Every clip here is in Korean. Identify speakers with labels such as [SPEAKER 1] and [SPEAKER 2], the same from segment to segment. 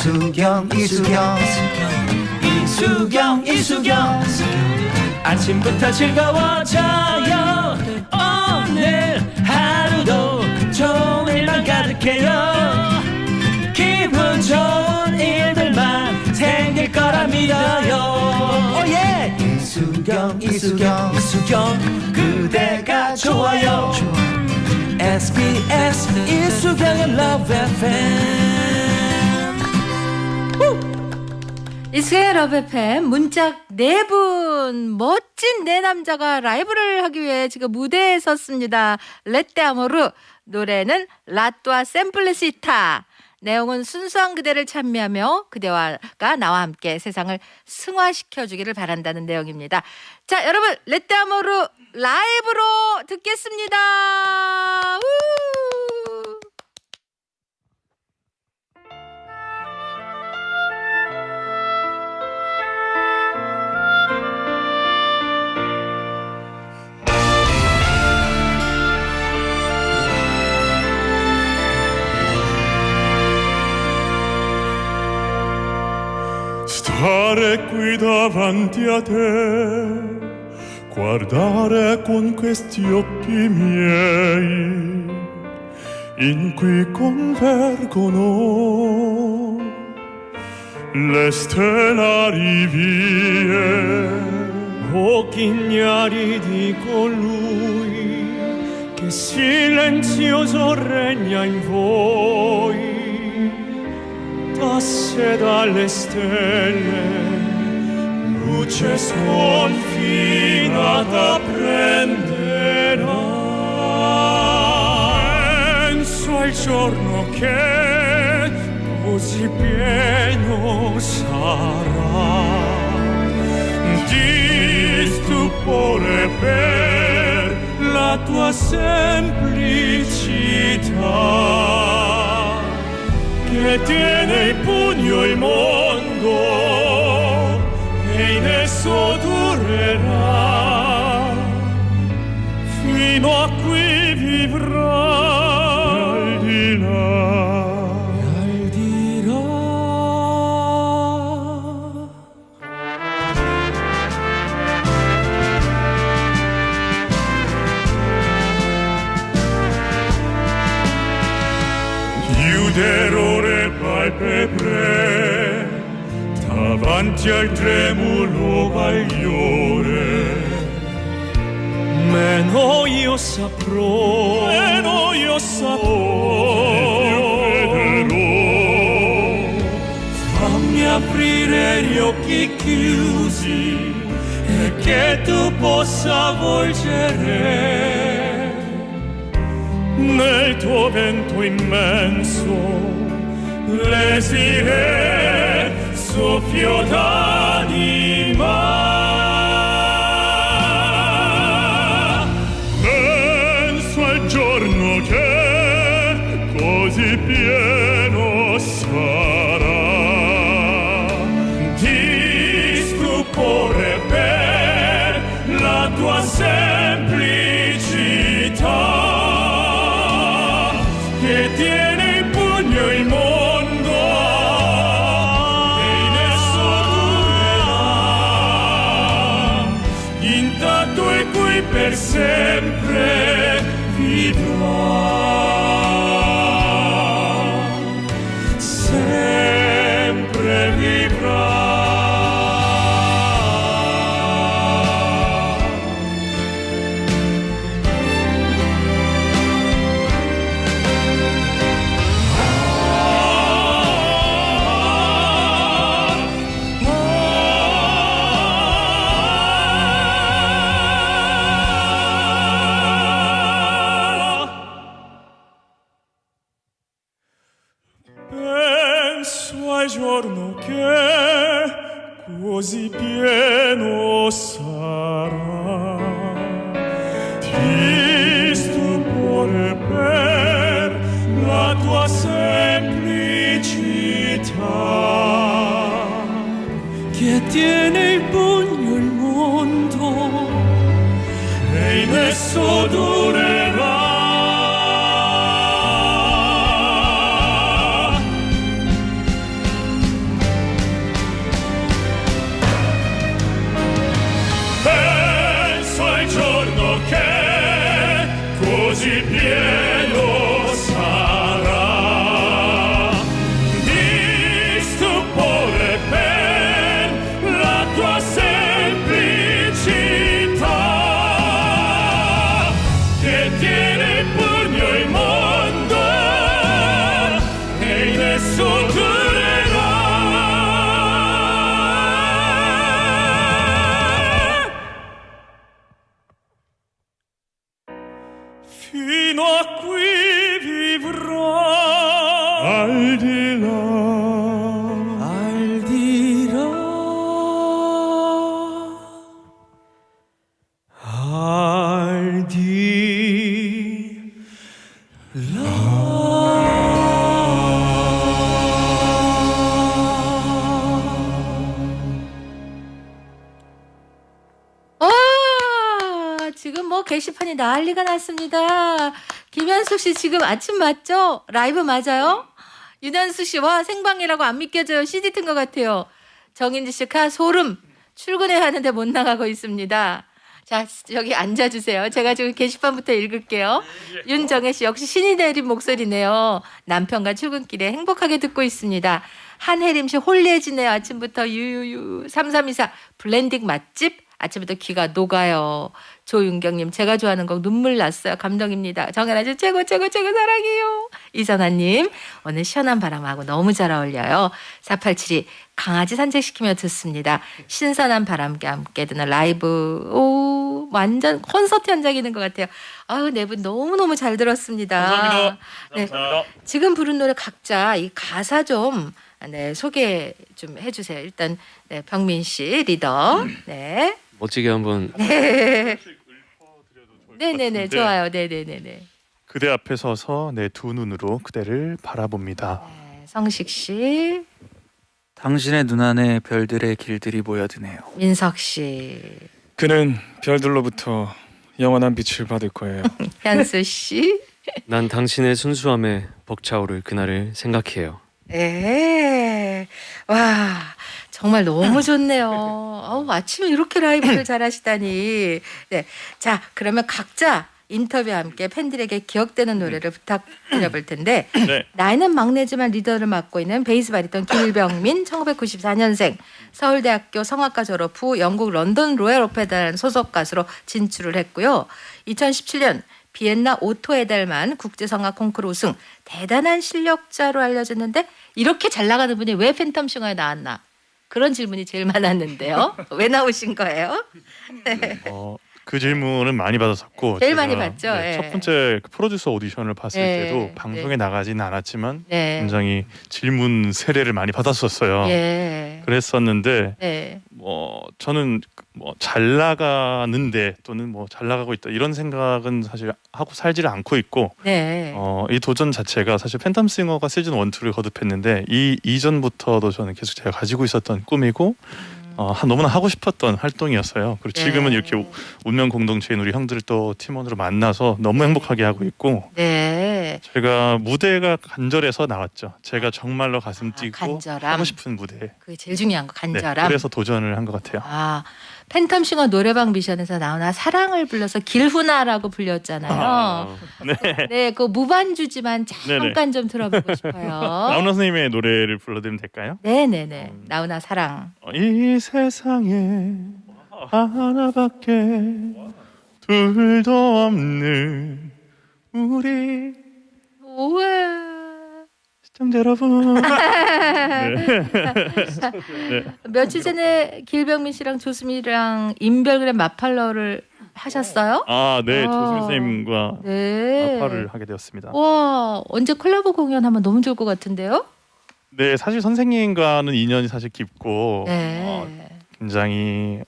[SPEAKER 1] 이수경 이수경.
[SPEAKER 2] 이수경 이수경. 아침부터 즐거워져요. 오늘 하루도 좋은 일만 가득해요. 기분 좋은 일들만 생길 거라 믿어요. 오예.
[SPEAKER 1] 이수경 이수경.
[SPEAKER 2] 이수경 그대가 좋아요. SBS 이수경의 Love FM
[SPEAKER 3] 이스의 러브 FM 문짝 네 분 멋진 네 남자가 라이브를 하기 위해 지금 무대에 섰습니다. 레떼 아모르 노래는 라뚜아 샘플레시타 내용은 순수한 그대를 찬미하며 그대와가 나와 함께 세상을 승화시켜 주기를 바란다는 내용입니다. 자, 여러분 레떼 아모르 라이브로 듣겠습니다. 우!
[SPEAKER 4] Davanti a te, guardare con questi occhi miei, in cui convergono le stellari vie. Occhi ignari di colui che silenzioso regna in voi tasse dalle stelle, luce sconfinata prenderà. Penso al giorno che così pieno sarà di stupore per la tua semplicità che tiene in pugno il mondo adesso durerà. Fino a qui vivrà. Al di là. E al di là. Davanti al tremulo bagliore meno io saprò meno io saprò fammi aprire gli occhi chiusi e che tu possa volgere nel tuo vento immenso l'esire soffio d'anima. Penso al giorno che così pieno sarà di stupore per la tua semplicità che tiene
[SPEAKER 3] Hashem preço do 난리가 났습니다. 김현숙 씨 지금 아침 맞죠? 라이브 맞아요? 윤현수 씨, 와, 생방이라고 안 믿겨져요. CD 튼 것 같아요. 정인지 씨, 카, 소름. 출근해야 하는데 못 나가고 있습니다. 자, 여기 앉아주세요. 제가 지금 게시판부터 읽을게요. 윤정혜 씨, 역시 신이 내린 목소리네요. 남편과 출근길에 행복하게 듣고 있습니다. 한혜림 씨, 홀리해지네요. 아침부터 유유유. 3324, 블렌딩 맛집. 아침부터 귀가 녹아요. 조윤경님, 제가 좋아하는 곡 눈물 났어요. 감동입니다. 정연아 씨, 최고, 최고, 최고 사랑해요. 이선아님, 오늘 시원한 바람하고 너무 잘 어울려요. 4872, 강아지 산책시키며 듣습니다. 신선한 바람과 함께 듣는 라이브. 오, 완전 콘서트 현장이는 것 같아요. 아유, 네 분 너무너무 잘 들었습니다.
[SPEAKER 4] 감사합니다.
[SPEAKER 3] 네,
[SPEAKER 4] 감사합니다.
[SPEAKER 3] 지금 부른 노래 각자 이 가사 좀 네, 소개 좀 해주세요. 일단 네, 병민 씨 리더. 네.
[SPEAKER 2] 멋지게 한번
[SPEAKER 3] 네. 네네네
[SPEAKER 5] 같은데.
[SPEAKER 3] 좋아요. 네네네네.
[SPEAKER 5] 그대 앞에 서서 내 두 눈으로 그대를 바라봅니다.
[SPEAKER 3] 네, 성식 씨,
[SPEAKER 1] 당신의 눈 안에 별들의 길들이 모여드네요.
[SPEAKER 3] 민석 씨,
[SPEAKER 6] 그는 별들로부터 영원한 빛을 받을 거예요.
[SPEAKER 3] 현수 씨.
[SPEAKER 2] 난 당신의 순수함에 벅차오를 그날을 생각해요.
[SPEAKER 3] 네. 와, 정말 너무 좋네요. 어우, 아침에 이렇게 라이브를 잘 하시다니. 네. 자, 그러면 각자 인터뷰와 함께 팬들에게 기억되는 노래를 부탁드려 볼 텐데,
[SPEAKER 5] 네.
[SPEAKER 3] 나이는 막내지만 리더를 맡고 있는 베이스 바리톤 김일병민, 1994년생, 서울대학교 성악과 졸업 후 영국 런던 로얄 오페라라는 소속 가수로 진출을 했고요. 2017년 비엔나 오토에달만 국제성악 콩쿠르 우승 대단한 실력자로 알려졌는데 이렇게 잘 나가는 분이 왜 팬텀싱어에 나왔나 그런 질문이 제일 많았는데요 왜 나오신 거예요?
[SPEAKER 5] 어, 그 질문은 많이 받았었고
[SPEAKER 3] 제일
[SPEAKER 5] 제가,
[SPEAKER 3] 많이 받죠,
[SPEAKER 5] 네,
[SPEAKER 3] 예.
[SPEAKER 5] 첫 번째 그 프로듀서 오디션을 봤을
[SPEAKER 3] 예,
[SPEAKER 5] 때도 방송에
[SPEAKER 3] 네.
[SPEAKER 5] 나가지는 않았지만
[SPEAKER 3] 네,
[SPEAKER 5] 굉장히 질문 세례를 많이 받았었어요.
[SPEAKER 3] 예,
[SPEAKER 5] 그랬었는데
[SPEAKER 3] 네,
[SPEAKER 5] 뭐 저는 뭐 잘 나가는데 또는 뭐 잘 나가고 있다 이런 생각은 사실 하고 살지를 않고 있고
[SPEAKER 3] 네,
[SPEAKER 5] 어, 이 도전 자체가 사실 팬텀싱어가 시즌 1, 2를 거듭했는데 이 이전부터도 저는 계속 제가 가지고 있었던 꿈이고 어, 한- 너무나 하고 싶었던 활동이었어요. 그리고 지금은
[SPEAKER 3] 네.
[SPEAKER 5] 이렇게 우- 운명 공동체인 우리 형들을 또 팀원으로 만나서 너무 행복하게 하고 있고
[SPEAKER 3] 네.
[SPEAKER 5] 제가 무대가 간절해서 나왔죠. 제가 정말로 가슴 뛰고
[SPEAKER 3] 아, 간절함.
[SPEAKER 5] 하고 싶은 무대.
[SPEAKER 3] 그게 제일 중요한 거
[SPEAKER 5] 네,
[SPEAKER 3] 간절함.
[SPEAKER 5] 그래서 도전을 한 것 같아요.
[SPEAKER 3] 아 팬텀싱어 노래방 미션에서 나오나 사랑을 불러서 길훈아라고 불렸잖아요.
[SPEAKER 5] 아, 네.
[SPEAKER 3] 네, 그 무반주지만 잠깐 좀 들어보고 싶어요.
[SPEAKER 5] 나훈아 선생님의 노래를 불러드리면 될까요?
[SPEAKER 3] 네 네 네. 나훈아 사랑.
[SPEAKER 5] 어, 이 세상에 하나밖에 둘도 없는 우리
[SPEAKER 3] 우와.
[SPEAKER 5] 시청자 여러분
[SPEAKER 3] 며칠 전에 길병민 씨랑 조수미랑 인별그램 마팔러를 하셨어요?
[SPEAKER 5] 아네
[SPEAKER 3] 어.
[SPEAKER 5] 조승 선생님과
[SPEAKER 3] 네.
[SPEAKER 5] 마파를 하게 되었습니다.
[SPEAKER 3] 와 언제 콜라보 공연하면 너무 좋을 것 같은데요?
[SPEAKER 5] 네 사실 선생님과는 인연이 사실 깊고
[SPEAKER 3] 네.
[SPEAKER 5] 어, 굉장히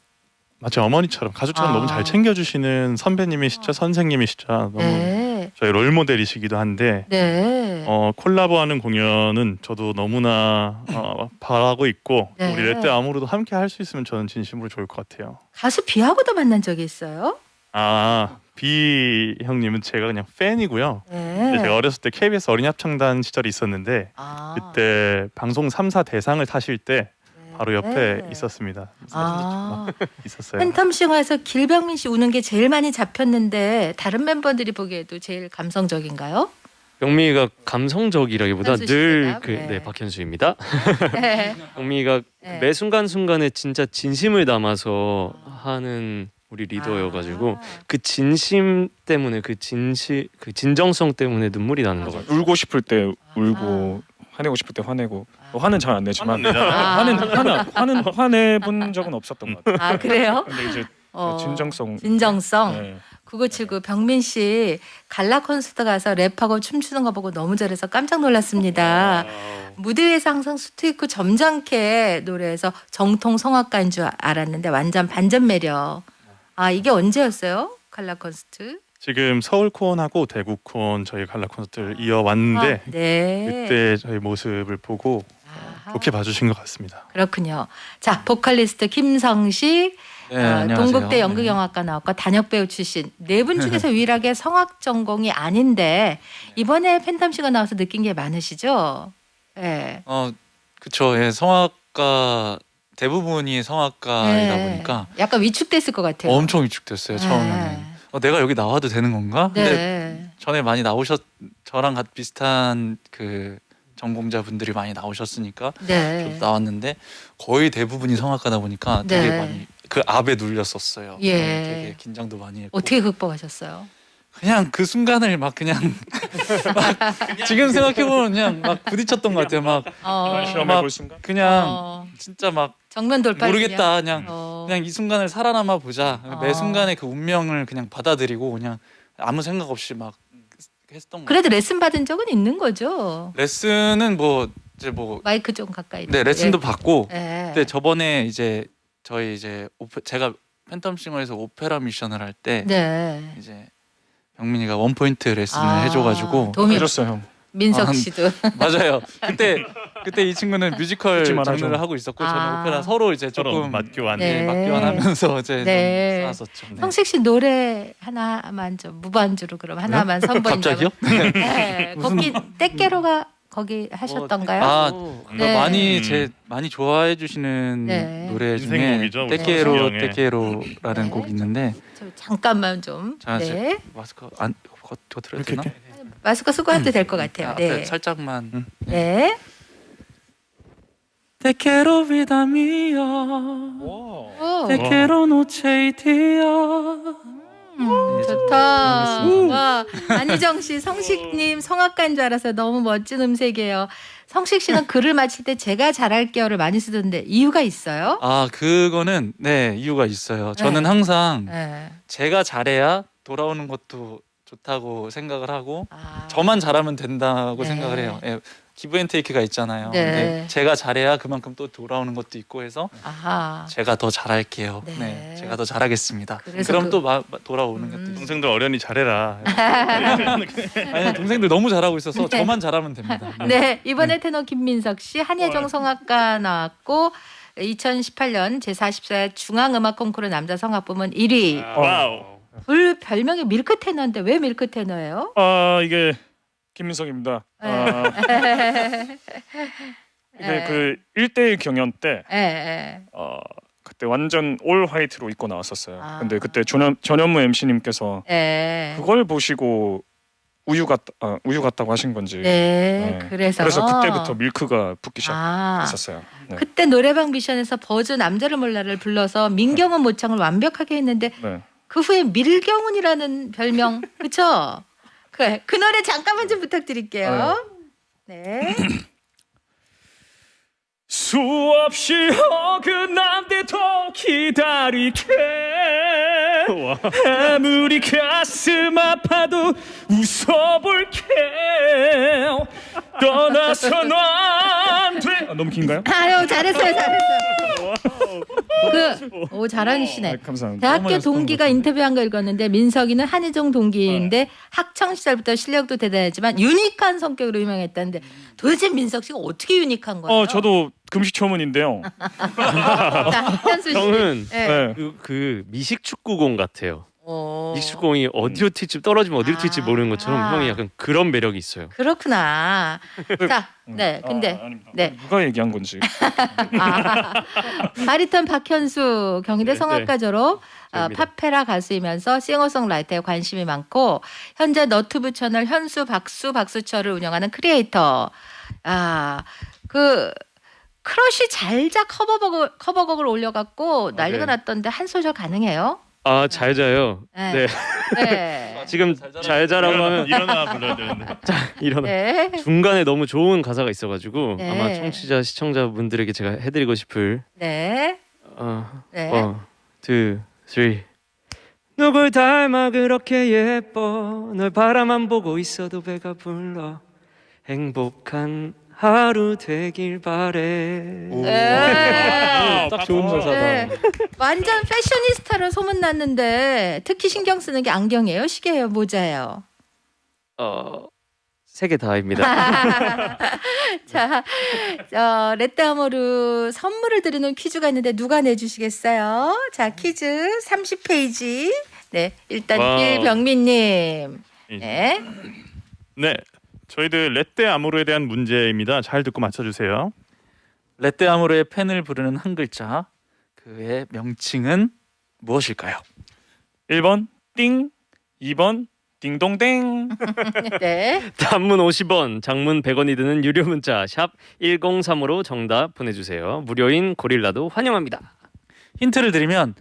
[SPEAKER 5] 마치 어머니처럼 가족처럼
[SPEAKER 3] 아.
[SPEAKER 5] 너무 잘 챙겨주시는 선배님이시죠 선생님이시죠 너무
[SPEAKER 3] 네.
[SPEAKER 5] 저희 롤 모델이시기도 한데
[SPEAKER 3] 네.
[SPEAKER 5] 어, 콜라보하는 공연은 저도 너무나 어, 바라고 있고
[SPEAKER 3] 네.
[SPEAKER 5] 우리 렛대 아무로도 함께 할 수 있으면 저는 진심으로 좋을 것 같아요.
[SPEAKER 3] 가수 비하고도 만난 적이 있어요?
[SPEAKER 5] 아, 비 형님은 제가 그냥 팬이고요.
[SPEAKER 3] 네.
[SPEAKER 5] 근데 제가 어렸을 때 KBS 어린이 합창단 시절이 있었는데
[SPEAKER 3] 아.
[SPEAKER 5] 그때 방송 3사 대상을 타실 때 바로 옆에
[SPEAKER 3] 네.
[SPEAKER 5] 있었습니다.
[SPEAKER 3] 아.
[SPEAKER 5] 있었어요.
[SPEAKER 3] 팬텀 싱어에서 길병민 씨 우는 게 제일 많이 잡혔는데 다른 멤버들이 보기에도 제일 감성적인가요?
[SPEAKER 2] 영미가 감성적이라기보다
[SPEAKER 3] 현수
[SPEAKER 2] 늘
[SPEAKER 3] 씨입니다.
[SPEAKER 2] 그
[SPEAKER 3] 네.
[SPEAKER 2] 네 박현수입니다.
[SPEAKER 3] 네.
[SPEAKER 2] 영미가
[SPEAKER 3] 네.
[SPEAKER 2] 매 순간 순간에 진짜 진심을 담아서 하는 우리 리더여가지고
[SPEAKER 3] 아.
[SPEAKER 2] 그 진심 때문에 그 진시 그 진정성 때문에 눈물이 나는 것 같아요.
[SPEAKER 6] 울고 싶을 때 울고 화내고 싶을 때 화내고 뭐 화는 잘 안 내지만
[SPEAKER 3] 아.
[SPEAKER 6] 화는 화는 화는 화내 본 적은 없었던 것 같아요.
[SPEAKER 3] 아 그래요?
[SPEAKER 6] 근데 이제
[SPEAKER 3] 어.
[SPEAKER 6] 진정성
[SPEAKER 3] 진정성.
[SPEAKER 6] 네.
[SPEAKER 3] 9979 병민 씨 갈라 콘서트 가서 랩하고 춤추는 거 보고 너무 잘해서 깜짝 놀랐습니다. 무대 위에서 항상 수트 입고 점잖게 노래해서 정통 성악가인 줄 알았는데 완전 반전 매력. 아 이게 언제였어요? 갈라 콘서트?
[SPEAKER 5] 지금 서울 콘하고 대구 콘 저희 갈라 콘서트를 이어왔는데
[SPEAKER 3] 아, 네.
[SPEAKER 5] 그때 저희 모습을 보고
[SPEAKER 3] 아하.
[SPEAKER 5] 좋게 봐주신 것 같습니다.
[SPEAKER 3] 그렇군요. 자 보컬리스트 김성식
[SPEAKER 1] 네,
[SPEAKER 3] 어,
[SPEAKER 1] 안녕하세요.
[SPEAKER 3] 동국대 연극영화과 나왔고 단역 배우 출신 네 분 중에서 유일하게 성악 전공이 아닌데 이번에 팬텀 씨가 나와서 느낀 게 많으시죠? 예.
[SPEAKER 1] 어, 그쵸. 예, 성악가 대부분이 성악가이다
[SPEAKER 3] 네.
[SPEAKER 1] 보니까
[SPEAKER 3] 약간 위축됐을 것 같아요.
[SPEAKER 1] 엄청 위축됐어요 처음에는. 어, 내가 여기 나와도 되는 건가?
[SPEAKER 3] 네.
[SPEAKER 1] 근데
[SPEAKER 3] 네.
[SPEAKER 1] 전에 많이 나오셨 저랑 같 비슷한 그 전공자분들이 많이 나오셨으니까
[SPEAKER 3] 네.
[SPEAKER 1] 저도 나왔는데 거의 대부분이 성악가다 보니까 되게
[SPEAKER 3] 네.
[SPEAKER 1] 많이 그 압에 눌렸었어요.
[SPEAKER 3] 예.
[SPEAKER 1] 네, 되게 긴장도 많이 했고
[SPEAKER 3] 어떻게 극복하셨어요?
[SPEAKER 1] 그냥 그 순간을 막 그냥 막 지금 생각해 보면 그냥 막 부딪혔던 것 같아요. 막
[SPEAKER 3] 어,
[SPEAKER 6] 실험해 볼 순간.
[SPEAKER 1] 그냥
[SPEAKER 3] 어,
[SPEAKER 1] 진짜 막
[SPEAKER 3] 정면 돌파.
[SPEAKER 1] 모르겠다 그냥
[SPEAKER 3] 어.
[SPEAKER 1] 그냥 이 순간을 살아남아 보자.
[SPEAKER 3] 어.
[SPEAKER 1] 매 순간의 그 운명을 그냥 받아들이고 그냥 아무 생각 없이 막 했던 거.
[SPEAKER 3] 그래도 레슨 받은 적은 있는 거죠.
[SPEAKER 1] 레슨은 뭐 이제 뭐
[SPEAKER 3] 마이크 좀 가까이.
[SPEAKER 1] 네, 레슨도 받고
[SPEAKER 3] 예.
[SPEAKER 1] 근데 저번에 이제 저희 이제 오페, 제가 팬텀싱어에서 오페라 미션을 할 때
[SPEAKER 3] 네.
[SPEAKER 1] 이제 병민이가 원 포인트 레슨을
[SPEAKER 3] 아,
[SPEAKER 1] 해줘가지고
[SPEAKER 3] 도움이
[SPEAKER 6] 해줬어요 형.
[SPEAKER 3] 민석
[SPEAKER 1] 아,
[SPEAKER 3] 씨도.
[SPEAKER 1] 맞아요. 그때 그때 이 친구는 뮤지컬. 장르를 하고 있었고 저는
[SPEAKER 3] 아.
[SPEAKER 1] 오페라 서로 이제 조금
[SPEAKER 5] 맞교환.
[SPEAKER 3] 네.
[SPEAKER 1] 네. 맞교환하면서 이제
[SPEAKER 3] 네.
[SPEAKER 1] 좀 쌓았었죠. 네.
[SPEAKER 3] 성식 씨 노래 하나만 좀 무반주로 그럼 하나만 선보인다면.
[SPEAKER 1] 갑자기요?
[SPEAKER 3] 네. 거기 떼깨로가 거기 하셨던가요?
[SPEAKER 1] 아,
[SPEAKER 2] 오,
[SPEAKER 3] 네.
[SPEAKER 1] 많이
[SPEAKER 5] 음.
[SPEAKER 1] 제 많이 좋아해 주시는
[SPEAKER 3] 네.
[SPEAKER 1] 노래 중에
[SPEAKER 5] 인생곡이죠, 우리
[SPEAKER 1] 떼케로
[SPEAKER 5] 성시경의.
[SPEAKER 1] 떼케로라는
[SPEAKER 3] 네.
[SPEAKER 1] 곡이 있는데
[SPEAKER 3] 저 잠깐만 좀.
[SPEAKER 1] 자,
[SPEAKER 3] 네.
[SPEAKER 1] 제- 마스크 안 거, 거 들어도 되나?
[SPEAKER 5] 이렇게,
[SPEAKER 3] 마스크 쓰고 해도 될것
[SPEAKER 1] 아,
[SPEAKER 3] 같아요.
[SPEAKER 1] 앞에
[SPEAKER 3] 네.
[SPEAKER 1] 살짝만
[SPEAKER 5] 음.
[SPEAKER 3] 네.
[SPEAKER 1] Te quiero vida mía
[SPEAKER 3] 오.
[SPEAKER 1] Te quiero noche y día
[SPEAKER 3] 음, 좋다. 와, 안희정 씨, 성식님 성악가인 줄 알아서 너무 멋진 음색이에요. 성식 씨는 글을 마칠 때 제가 잘할게요를 많이 쓰던데 이유가 있어요?
[SPEAKER 1] 아 그거는 네 이유가 있어요 저는
[SPEAKER 3] 네.
[SPEAKER 1] 항상
[SPEAKER 3] 네.
[SPEAKER 1] 제가 잘해야 돌아오는 것도 좋다고 생각을 하고
[SPEAKER 3] 아,
[SPEAKER 1] 저만 잘하면 된다고
[SPEAKER 3] 네.
[SPEAKER 1] 생각을 해요 예, 기브 앤 테이크가 있잖아요
[SPEAKER 3] 네.
[SPEAKER 1] 근데 제가 잘해야 그만큼 또 돌아오는 것도 있고 해서
[SPEAKER 3] 아하.
[SPEAKER 1] 제가 더 잘할게요
[SPEAKER 3] 네.
[SPEAKER 1] 네, 제가 더 잘하겠습니다
[SPEAKER 3] 그래서
[SPEAKER 1] 그럼
[SPEAKER 3] 그-
[SPEAKER 1] 또 마, 마- 돌아오는
[SPEAKER 3] 음.
[SPEAKER 1] 것도 있어요
[SPEAKER 5] 동생들 어련히 잘해라.
[SPEAKER 1] 아니 동생들 너무 잘하고 있어서
[SPEAKER 3] 네.
[SPEAKER 1] 저만 잘하면 됩니다 네.
[SPEAKER 3] 네, 이번에 테너 김민석 씨 한예종 성악가 나왔고 2018년 제44회 중앙음악 콩쿠르 남자 성악 부문 1위.
[SPEAKER 5] 와우.
[SPEAKER 3] 불 별명이 밀크 테너인데 왜 밀크 테너예요?
[SPEAKER 6] 아 이게 김민석입니다.
[SPEAKER 3] 네.
[SPEAKER 6] 아, 이게
[SPEAKER 3] 네.
[SPEAKER 6] 그 1대1 경연 때
[SPEAKER 3] 예, 예.
[SPEAKER 6] 어, 그때 완전 올 화이트로 입고 나왔었어요.
[SPEAKER 3] 아.
[SPEAKER 6] 근데 그때 전현, 전현무 MC님께서
[SPEAKER 3] 예.
[SPEAKER 6] 그걸 보시고 우유 같 아, 우유 같다고 하신 건지.
[SPEAKER 3] 네,
[SPEAKER 6] 네.
[SPEAKER 3] 그래서
[SPEAKER 6] 그래서 그때부터 밀크가 붙기
[SPEAKER 3] 아,
[SPEAKER 6] 시작했었어요. 네.
[SPEAKER 3] 그때 노래방 미션에서 버즈 남자를 몰라를 불러서 민경훈 모창을 완벽하게 했는데
[SPEAKER 6] 네.
[SPEAKER 3] 그 후에 밀경훈이라는 별명 그쵸? 그, 그 노래 잠깐만 좀 부탁드릴게요. 네.
[SPEAKER 6] 수없이 어긋난 데도 기다릴게 아무리 가슴 아파도 웃어볼게 떠나서는 안돼 아, 너무 긴가요?
[SPEAKER 3] 아유 잘했어요, 잘했어요. 그, 오 잘하시네.
[SPEAKER 6] 아, 감사합니다
[SPEAKER 3] 대학교 동기가 인터뷰한 거 읽었는데 민석이는 한희종 동기인데 학창 시절부터 실력도 대단했지만 유니크한 성격으로 유명했다는데 도대체 민석 씨가 어떻게 유니크한 거예요?
[SPEAKER 6] 어 저도 금시초문인데요
[SPEAKER 3] 자, 현수 씨.
[SPEAKER 2] 형은
[SPEAKER 3] 네.
[SPEAKER 6] 네.
[SPEAKER 2] 그, 그 미식 축구공 같아요.
[SPEAKER 3] 어.
[SPEAKER 2] 미식 축구공이 어디로 튈지 떨어지면 어디로 튈지
[SPEAKER 3] 아.
[SPEAKER 2] 모르는 것처럼 형이 약간 그런 매력이 있어요.
[SPEAKER 3] 그렇구나. 자, 네, 근데
[SPEAKER 6] 아, 아닙니다.
[SPEAKER 3] 네.
[SPEAKER 6] 누가 얘기한 건지
[SPEAKER 3] 아, 바리톤 박현수 경희대
[SPEAKER 2] 네,
[SPEAKER 3] 성악과 졸업 어. 파페라 가수이면서 싱어송라이터에 관심이 많고 현재 너튜브 채널 현수 박수 박수철을 운영하는 크리에이터. 아, 그 크러쉬 잘자 커버곡을 커버곡을 올려갖고 난리가
[SPEAKER 2] 네.
[SPEAKER 3] 났던데 한 소절 가능해요?
[SPEAKER 2] 아 잘 자요.
[SPEAKER 3] 네.
[SPEAKER 2] 네.
[SPEAKER 3] 네.
[SPEAKER 2] 지금 잘 자라고
[SPEAKER 5] 일어나,
[SPEAKER 2] 하면
[SPEAKER 5] 일어나 불러야 되는데.
[SPEAKER 2] 일어나.
[SPEAKER 3] 네.
[SPEAKER 2] 중간에 너무 좋은 가사가 있어가지고
[SPEAKER 3] 네.
[SPEAKER 2] 아마 청취자 시청자분들에게 제가 해드리고 싶을
[SPEAKER 3] 네.
[SPEAKER 2] 어,
[SPEAKER 3] 네.
[SPEAKER 2] one, two, three. 누굴 닮아 그렇게 예뻐 널 바라만 보고 있어도 배가 불러 행복한 하루 되길 바래
[SPEAKER 3] 네.
[SPEAKER 2] 딱 좋은 가사다
[SPEAKER 3] 네. 완전 패셔니스타로 소문났는데 특히 신경 쓰는 게 안경이에요, 시계예요, 모자예요.
[SPEAKER 2] 어, 세 개 다입니다.
[SPEAKER 3] 자, 어, 레떼아모르 선물을 드리는 퀴즈가 있는데 누가 내주시겠어요? 자, 퀴즈 30페이지. 네, 일단
[SPEAKER 5] 와우.
[SPEAKER 3] 일병민님. 네.
[SPEAKER 5] 네, 저희들 레떼 아모르에 대한 문제입니다. 잘 듣고 맞춰주세요.
[SPEAKER 1] 레떼 아모르의 팬을 부르는 한 글자 그의 명칭은 무엇일까요?
[SPEAKER 6] 1번 띵, 2번 띵동댕.
[SPEAKER 3] 네.
[SPEAKER 2] 단문 50원, 장문 100원이 드는 유료 문자 샵 1035로 정답 보내주세요. 무료인 고릴라도 환영합니다.
[SPEAKER 1] 힌트를 드리면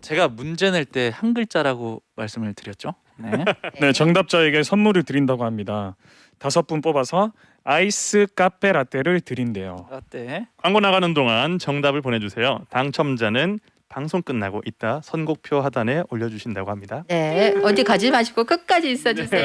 [SPEAKER 1] 제가 문제 낼 때 한 글자라고 말씀을 드렸죠. 네.
[SPEAKER 6] 네, 정답자에게 선물을 드린다고 합니다. 다섯 분 뽑아서 아이스 카페 라떼를 드린대요.
[SPEAKER 1] 라떼.
[SPEAKER 5] 광고 나가는 동안 정답을 보내주세요. 당첨자는 방송 끝나고 이따 선곡표 하단에 올려주신다고 합니다.
[SPEAKER 3] 네. 어디 가지 마시고 끝까지 있어 주세요.